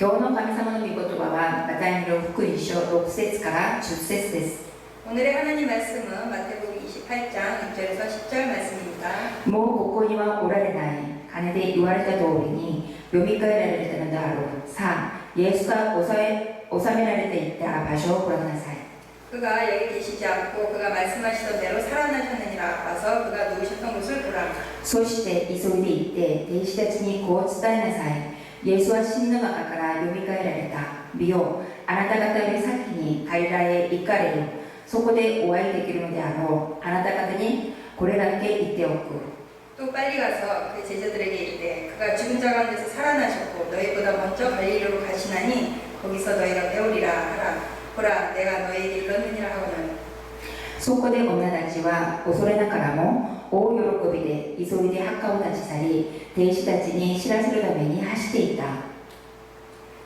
今日の神様の御言葉はマタイによる福音書6節から10節です 오늘의 하나님 말씀은 마태복음 28장 6절에서 10절 말씀입니다. もうここにはおられない金で言われた通りに読み替えられたのであろうさあイエスが収め収められていた場所をご覧なさい 그가 여기 계시지 않고 그가 말씀하시던 대로 살아나셨느니라 와서 그가 누우셨던 곳을 보라. そして急いで行って弟子たちにこう伝えなさい イエスは死の中から蘇られた見よあなた方より先に彼らへ行かれるそこでお会いできるのであろうあなた方にこれだけ言っておく 또 빨리 가서 그 제자들에게 이르되 그가 죽은 자 가운데서 살아나셨고 너희보다 먼저 갈릴리로 가시나니 거기서 너희가 배우리라 하라. 보라 내가 너희에게 이르느니라 하고는 そこで女たちは恐れながらも 大喜びで急いで墓を立ち去り弟子たちに知らせるために走っていた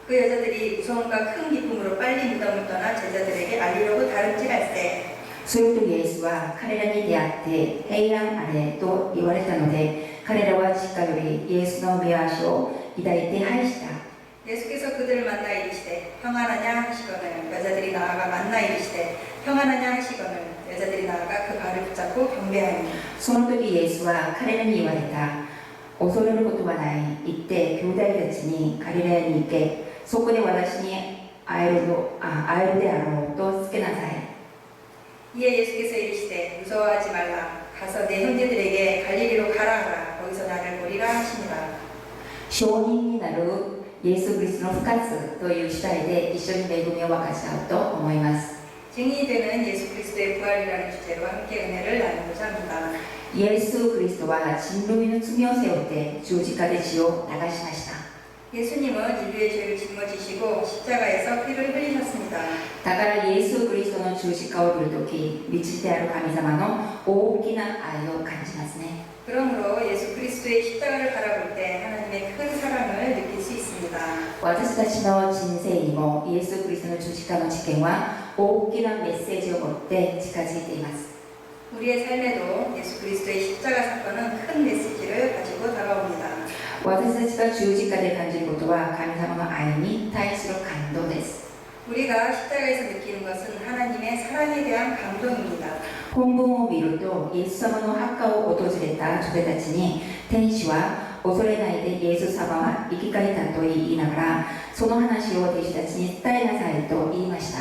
그 여자들이 무서움과 큰 기쁨으로 빨리 무덤을 떠나 제자들에게 알리려고 다름질할세 するとイエスは彼らに出会って平安あれと言われたので彼らは近寄りイエスの目足を抱いて拝した 예수께서 그들을 만나 이르시되 평안하냐 하시거늘 여자들이 나아가 만나 이르시되 평안하냐 하시거늘 여자들이 나아가 그 발을 붙잡고 경배하니 その時イエスは彼らに言われた恐れることはない行って兄弟たちにガリラヤに行けそこで私に会えるのあ会えるであろうとつけなさい 이에 예수께서 이르시되 무서워하지 말라 가서 내 형제들에게 갈릴리로 가라 하라 거기서 나를 보리라 하시니라 証人になるイエス・クリストの復活という主題で一緒に恵みを分かち合うと思います 증인이 되는 예수 그리스도의 부활이라는 주제로 함께 은혜를 나누고자 합니다 イエス・クリストは人類の罪を背負って十字架で血を流しました 예수님은 인류의 죄를 짊어지시고 십자가에서 피를 흘리셨습니다 だからイエス・クリストの十字架を見るとき道である神様の大きな愛を感じますね 그러므로 예수 그리스도의 십자가를 바라볼 때 하나님의 큰 사랑을 느낄 수 있습니다. 私たちの人生にもイエス・クリストの十字架の事件は 大きなメッセージを持って近づいています 우리의 삶에도 예수 그리스도의 십자가 사건은 큰 메시지를 가지고 다가옵니다. 私たちが十字架で感じることは神様の愛に対する感動です 우리가 십자가에서 느끼는 것은 하나님의 사랑에 대한 감동입니다. 本文を見るとイエス様の墓を訪れた女性たちに天使は恐れないでイエス様は生き返ったと言いながらその話を弟子たちに伝えなさいと言いました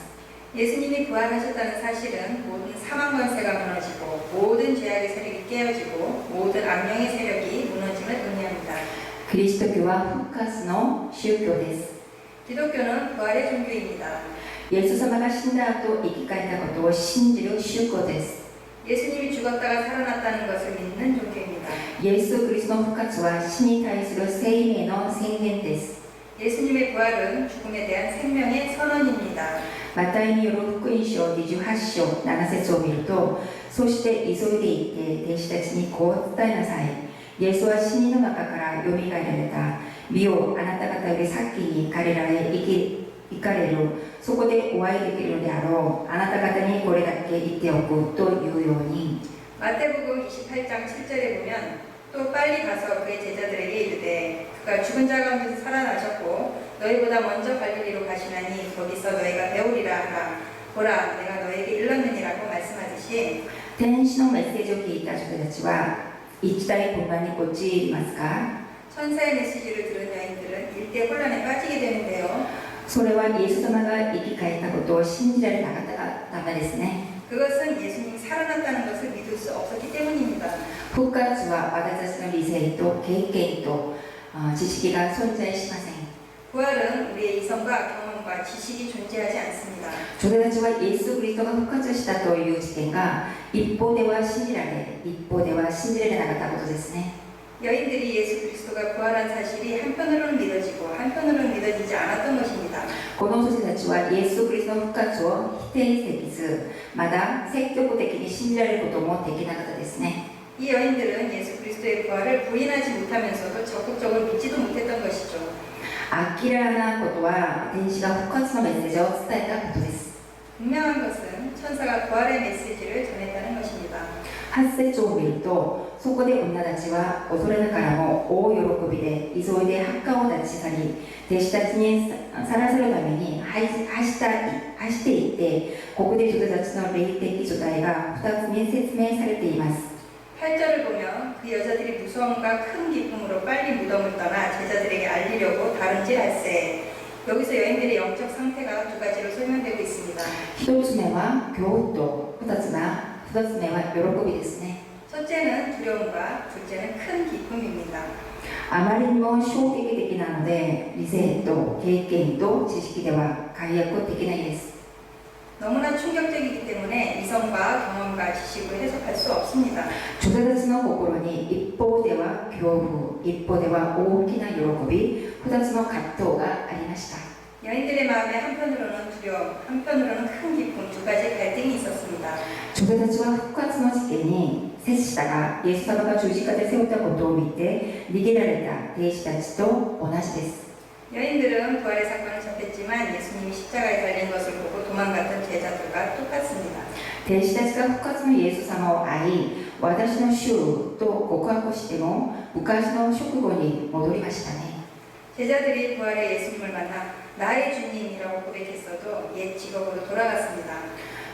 예수님이 부활하셨다는 사실은 모든 사망 권세가 무너지고 모든 죄악의 세력이 깨어지고 모든 악령의 세력이 무너짐을 의미합니다. キリスト教は復活の宗教です 기독교는 부활의 종교입니다. イエス様が死んだ後生き返ったことを信じる宗教です 예수님이 죽었다가 살아났다는 것을 믿는 종교입니다. イエス・クリストの復活は死に対する生命の宣言です 예수님의 부활은 죽음에 대한 생명의 선언입니다. マタイによる福音書28章7節を見るとそして急いで行って弟子たちにこう伝えなさいイエスは死人の中からよみがえられた見よあなた方より先に彼らへ行き行かれるそこでお会いできるのであろうあなた方にこれだけ言っておくというように 마태복음 28장 7절에 보면 또 빨리 가서 그의 제자들에게 이르되 그가 죽은 자 가운데서 살아나셨고 너희보다 먼저 갈릴리로 가시나니 거기서 너희가 배우리라 하라 보라 내가 너에게 일렀느니라고 말씀하듯이 天使のメッセージを聞いた人たちは一体混乱に陥りますか 천사의 메시지를 들은 여인들은 일대 혼란에 빠지게 되는데요 それはイエス様が生き返ったことを信じられなかったためですね 그것은 예수님이 살아났다는 것을 믿을 수 없었기 때문입니다 復活は私たちの理性と経験とあ知識が存在しません 부활은 우리의 이성과 경험과 지식이 존재하지 않습니다 女性たちはイエス・クリストが復活したという事件が一方では信じられ一方では信じられなかったことですね 여인들이 예수 그리스도가 부활한 사실이 한편으로는 믿어지고 한편으로는 믿어지지 않았던 것입니다. この女性たちはイエス・キリストの復活を否定できずまだ積極的に信じられることもできなかったですね 이 여인들은 예수 그리스도의 부활을 부인하지 못하면서도 적극적으로 믿지도 못했던 것이죠. 明らかなことは天使が復活のメッセージを伝えたことです 분명한 것은 천사가 부활의 메시지를 전했다는 것입니다. 8節を見ると そこで女たちは恐れながらも大喜びで急いで墓を立ち去り弟子たちにさらされるために走走った走っていってここで女たちの霊的状態が2つに説明されています 8절을 보면 그 여자들이 무서움과 큰 기쁨으로 빨리 무덤을 떠나 제자들에게 알리려고 다른질할세 여기서 여인들의 영적 상태가 두 가지로 설명되고 있습니다. 1つ目は恐怖と2つ目は2つ目は喜びですね 첫째는 두려움과 둘째는 큰 기쁨입니다. あまりにも衝撃的なので理性と経験と知識では解約できないです 너무나 충격적이기 때문에 이성과 경험과 지식으로 해석할 수 없습니다. 女性たちの心に一方では恐怖一方では大きな喜び2つの葛藤がありました 여인들의 마음에 한편으로는 두려움, 한편으로는 큰 기쁨 두 가지 갈등이 있었습니다. 女性たちは復活の事件に 接したがイエス様が十字架で背負ったことを見て逃げられた兵士たちと同じです 여인들은 부활의 사건을 접했지만 예수님이 십자가에 달린 것을 보고 도망갔던 제자들과 똑같습니다. 兵士たちが復活のイエス様を愛い私の主と告白しても昔の直後に戻りましたね 제자들이 부활의 예수님을 만나 나의 주님이라고 고백했어도 옛 직업으로 돌아갔습니다.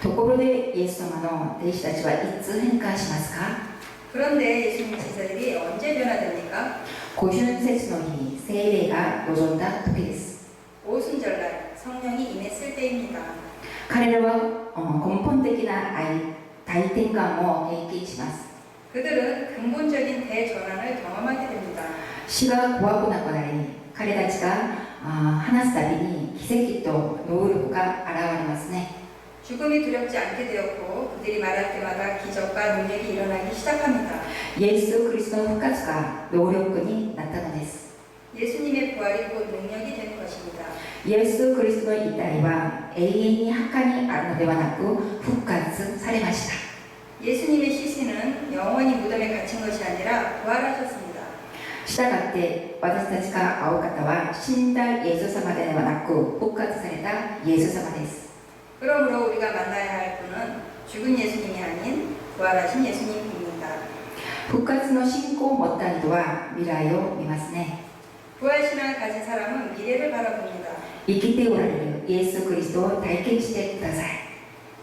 ところでイエス様の弟子たちはいつ変化しますか 그런데 예수님 제자들이 언제 변화됩니까? 五旬節の日聖霊が望んだ時です 오순절날 성령이 임했을 때입니다. 彼らはうん根本的な愛大転換を経験します 그들은 근본적인 대전환을 경험하게 됩니다. 死が怖くなくなり彼たちがあー話すたびに奇跡と能力が現れますね 죽음이 두렵지 않게 되었고 그들이 말할 때마다 기적과 능력이 일어나기 시작합니다. イエス・クリストの復活が能力になったのです 예수님의 부활이 곧 능력이 된 것입니다. イエス・クリストの遺体は永遠に墓にあるのではなく復活されました 예수님의 시신은 영원히 무덤에 갇힌 것이 아니라 부활하셨습니다. したがって私たちが会う方は死んだイエス様ではなく復活されたイエス様です 그러므로 우리가 만나야 할 분은 죽은 예수님이 아닌 부활하신 예수님입니다. 復活の信仰を持った人は未来を見ますね 부활신앙을 가진 사람은 미래를 바라봅니다. 生きておられるイエス・クリストを体験してください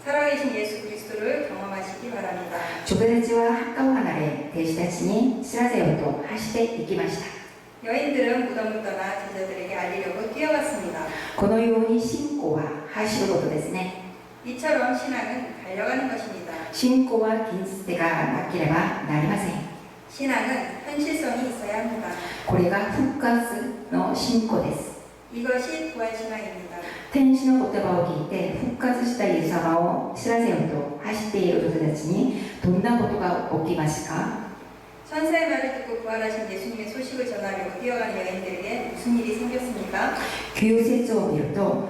살아계신 예수 그리스도를 경험하시기 바랍니다. 女性たちは墓を離れ弟子たちに知らせようと走っていきました 여인들은 무덤을 떠나 제자들에게 알리려고 뛰어갔습니다. このように信仰は 走ることですね 이처럼 신앙은 달려가는 것입니다. 信仰は現実でがなければなりません 신앙은 현실성이 있어야 합니다. これが復活の信仰です 이것이 부활신앙입니다. 天使の言葉を聞いて復活したイエス様を知らせようと走っている人たちにどんなことが起きますか 천사의 말을 듣고 부활하신 예수님의 소식을 전하려고 뛰어가는 여인들에게 무슨 일이 생겼습니까? 旧節を見ると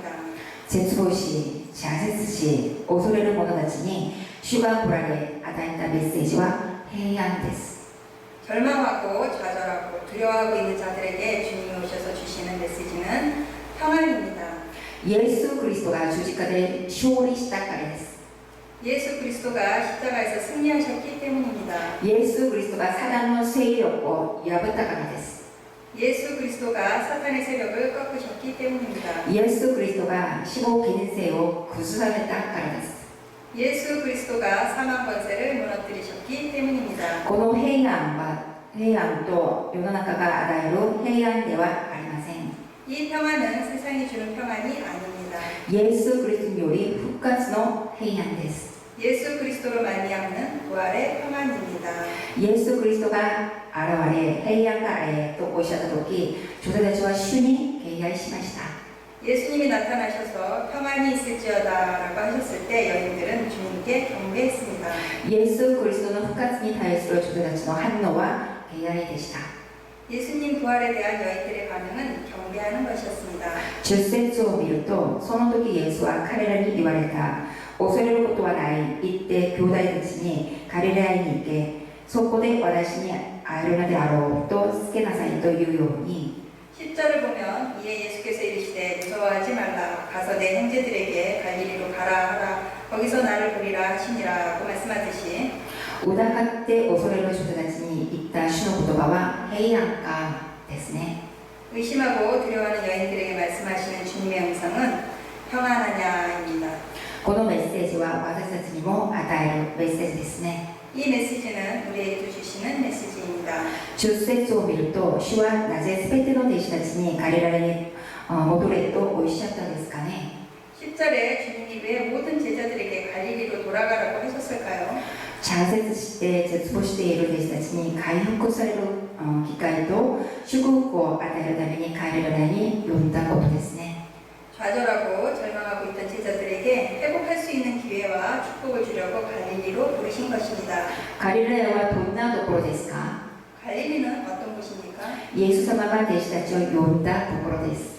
진수보시, 자세스시, 오소레는 모노가치니 슈가 보라게 아다인다 메시지와 해양데스. 절망하고 좌절하고 두려워하고 있는 자들에게 주님이 오셔서 주시는 메시지는 평안입니다. 예수 그리스도가 주지가 된 쇼리 시작가레스. 예수 그리스도가 십자가에서 승리하셨기 때문입니다. 예수 그리스도가 사단으로 세이었고 여부타가가 됐습니다. 예수 그리스도가 사탄의 세력을 꺾으셨기 때문입니다. イエス・クリストが死亡権勢を崩されたからです 예수 그리스도가 사망 권세를 무너뜨리셨기 때문입니다. この平安は 平安と世の中が与える平安ではありません 이 평안은 세상이 주는 평안이 아닙니다. イエス・クリストにより復活の平安です 예수 그리스도로 말미암는 부활의 평안입니다. 예수 그리스도가 아라와레 헬리안가라에 또 오셔서 돕기 조사대주와 신이 계기하시마시다. 예수님이 나타나셔서 평안이 있을지어다라고 하셨을 때 여인들은 주님께 경배했습니다. 예수 그리스도는 후카츠니 다이스로 조사대주와 한노와 계기하이 되시다. 예수님 부활에 대한 여인들의 반응은 경배하는 것이었습니다. 주세조 미루토 소노도기 예수와 카레라니 이와레타 오소리로 또한 아이 이때 교다의 등신이 가리레아인 이께 속고대 와다시니 아이로나데 아로 또 스케나사인도 유요니 10절을 보면 이에 예수께서 이르시되 무서워하지 말라. 가서 내 형제들에게 갈릴리로 가라 하라. 거기서 나를 보리라 하시니라고 말씀하듯이 오다카 때 오소리로 조사다시니 있다 신호고도바와 헤이랑가 됐으네. 의심하고 두려워하는 여인들에게 말씀하시는 주님의 음성은 평안하냐입니다. 고노메 ッセージは私たちにも与えるメッセージですね 이 메시지는 우리에게 주시는 메시지입니다. 10節を見ると主はなぜ全ての弟子たちにガリラヤにあ戻れとおっしゃったんですかね 10절에 주님이 왜 모든 제자들에게 갈릴리로 돌아가라고 하셨을까요? 謝絶して絶望している弟子たちに回復されるあ機会と祝福を与えるために帰れるらに呼んだことですね 좌절하고 절망하고 있던 제자들에게 회복할 수 있는 기회와 축복을 주려고 갈릴리로 부르신 것입니다. ガリラヤはどんなところですか 갈릴리는 어떤 곳입니까? イエス様が弟子たちを呼んだところです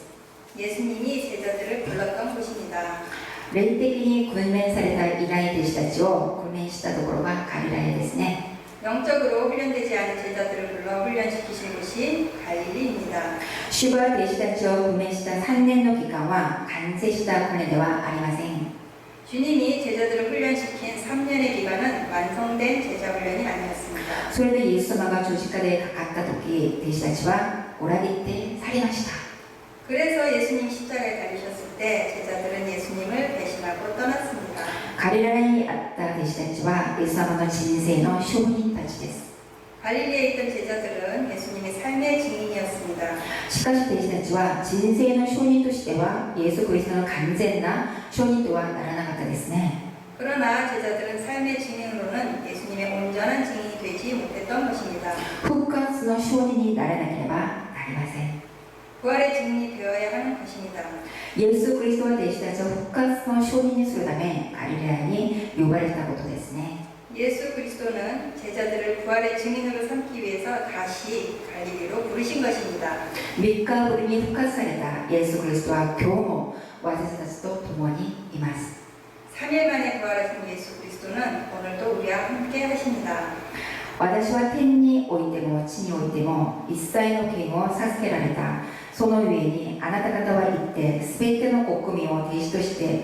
예수님이 제자들을 불렀던 곳입니다. 霊的に訓練されたいない弟子たちを訓練したところがガリラヤですね 영적으로 훈련되지 않은 제자들을 불러 훈련시키신 곳이 갈릴리입니다. 主は弟子たちを訓練した3年の期間は完成した訓練ではありません 주님이 제자들을 훈련시킨 3년의 기간은 완성된 제자 훈련이 아니었습니다. それでイエス様が十字架でかかった時弟子たちは裏切って去りました 그래서 예수님 십자가에 달리셨을 때 제자들은 예수님을 배신하고 떠났습니다. カリラヤにあった弟子たちはイエス様の人生の 갈릴리에 있던 제자들은 예수님의 삶의 증인이었습니다. 시카시 대신자와 진세나 쇼니토 시대와 예수 그리스도는 간제나 쇼니토와 나라나가다 됐네. 그러나 제자들은 삶의 증인으로는 예수님의 온전한 증인이 되지 못했던 것입니다. 후카스노 쇼니니 나라나게바 나리마세. 부활의 증인이 되어야 하는 것입니다. 예수 그리스도와 대신자죠 후카스노 쇼니니 소담에 가리레안이 요발했다고도 됐네. 예수 그리스도는 제자들을 부활의 증인으로 삼기 위해서 다시 갈릴리로 부르신 것입니다. 3日ぶりに復活されたイエス・クリストは今日も私たちと共にいます 3일 만에 부활하신 예수 그리스도는 오늘도 우리와 함께 하십니다. 私は天においても地においても一切の権を授けられたそのゆえにあなた方は行って全ての国民を弟子として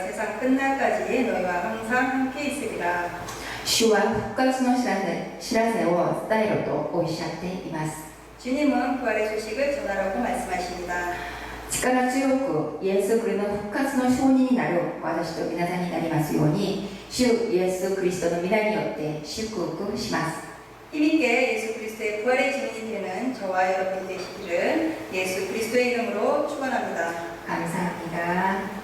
역사 끝날까지 너희와 항상 함께 있으리라. 主は復活の知らせ知らせを伝えろとおっしゃっています 주님은 부활의 소식을 전하라고 말씀하십니다. 力強くイエス・クリストの復活の証人になる私と皆さんになりますように主イエス・クリストの皆によって祝福します힘 있게 예수 그리스도의 부활의 증인이 되는 저와 여러분이 되시기를 예수 그리스도의 이름으로 축원합니다. 감사합니다